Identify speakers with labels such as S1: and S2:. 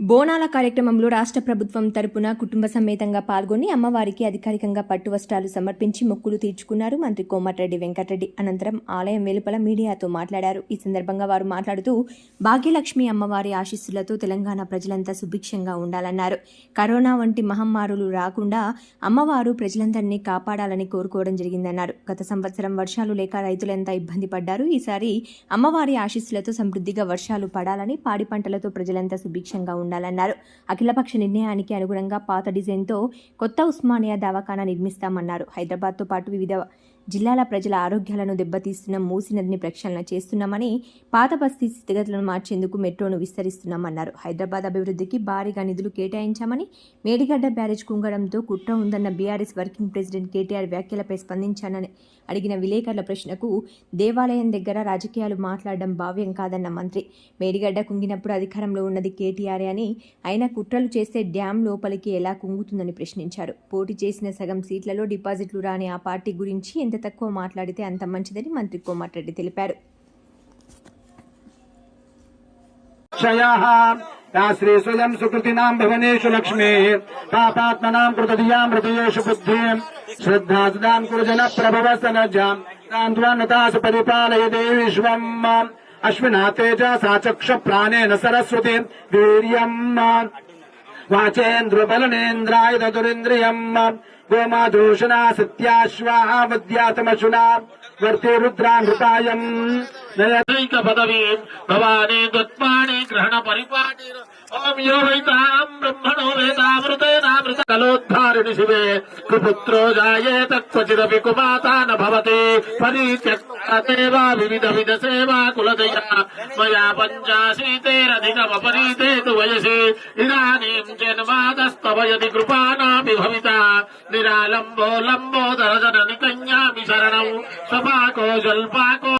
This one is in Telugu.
S1: బోనాల కార్యక్రమంలో రాష్ట్ర ప్రభుత్వం తరపున కుటుంబ సమేతంగా పాల్గొని అమ్మవారికి అధికారికంగా పట్టు వస్త్రాలు సమర్పించి మొక్కులు తీర్చుకున్నారు మంత్రి కోమటిరెడ్డి వెంకటరెడ్డి. అనంతరం ఆలయం వెలుపల మీడియాతో మాట్లాడారు. ఈ సందర్భంగా వారు మాట్లాడుతూ భాగ్యలక్ష్మి అమ్మవారి ఆశీస్సులతో తెలంగాణ ప్రజలంతా సుభిక్షంగా ఉండాలన్నారు. కరోనా వంటి మహమ్మారులు రాకుండా అమ్మవారు ప్రజలందరినీ కాపాడాలని కోరుకోవడం జరిగిందన్నారు. గత సంవత్సరం వర్షాలు లేక రైతులంతా ఇబ్బంది పడ్డారు. ఈసారి అమ్మవారి ఆశీస్సులతో సమృద్ధిగా వర్షాలు పడాలని పాడి పంటలతో ప్రజలంతా సుభిక్షంగా ఉండాలన్నారు. అఖిలపక్ష నిర్ణయానికి అనుగుణంగా పాత డిజైన్తో కొత్త ఉస్మానియా దవాఖానా నిర్మిస్తామన్నారు. హైదరాబాద్తో పాటు వివిధ జిల్లాల ప్రజల ఆరోగ్యాలను దెబ్బతీస్తున్న మూసి నదిని ప్రక్షాళన చేస్తున్నామని పాత బస్తీ స్థితిగతులను మార్చేందుకు మెట్రోను విస్తరిస్తున్నామన్నారు. హైదరాబాద్ అభివృద్ధికి భారీగా నిధులు కేటాయించామని మేడిగడ్డ బ్యారేజ్ కుంగడంతో కుట్ర ఉందన్న బీఆర్ఎస్ వర్కింగ్ ప్రెసిడెంట్ కేటీఆర్ వ్యాఖ్యలపై స్పందించానని అడిగిన విలేకరుల ప్రశ్నకు దేవాలయం దగ్గర రాజకీయాలు మాట్లాడడం భావ్యం కాదన్న మంత్రి. మేడిగడ్డ కుంగినప్పుడు అధికారంలో ఉన్నది కేటీఆరే అని ఆయన కుట్రలు చేస్తే డ్యాం లోపలికి ఎలా కుంగుతుందని ప్రశ్నించారు. పోటీ చేసిన సగం సీట్లలో డిపాజిట్లు రాని ఆ పార్టీ గురించి ఎంత ఎంత తక్కువ మాట్లాడితే అంత మంచిదని మంత్రి కోమటిరెడ్డి తెలిపారు.
S2: శ్రీ స్వయం కృతదియాం హృదయేషు బుద్ధిం శ్రద్ధా సుదాం కురుజన ప్రభవ సనజాం తాన్వాన్తాసు పరిపాలయ దేవిశ్వం అశ్వినాతేజ సాచక్ష ప్రాణేన సరస్వతి వీర్యం वाचेन्द्र बलनेन्द्राय ददुरिन्द्रियम् गोमाधूषणा सत्याश्वाः विद्यातमशुना वर्ते
S3: रुद्रामृतायम् पदवी भवाने ग्रहण परिपाणि ओम यो वैताम् ब्रह्मणो वेदामृतेनामृत कलोद्धारिणि शिवे। कुपुत्रो जायेत क्वचिदपि कुमाता न भवति। परित्यक्तादेवा विविधविध सेवा कुलदया मया पञ्चाशीतेरधिकमपरीते तु वयसि। इदा వయసి ఇదానీం జన్మాదస్తవ యది కృపానాపి భవిత నిరాలంబో లంబోదర జనని శరణం. స్వపాకో జల్పాకో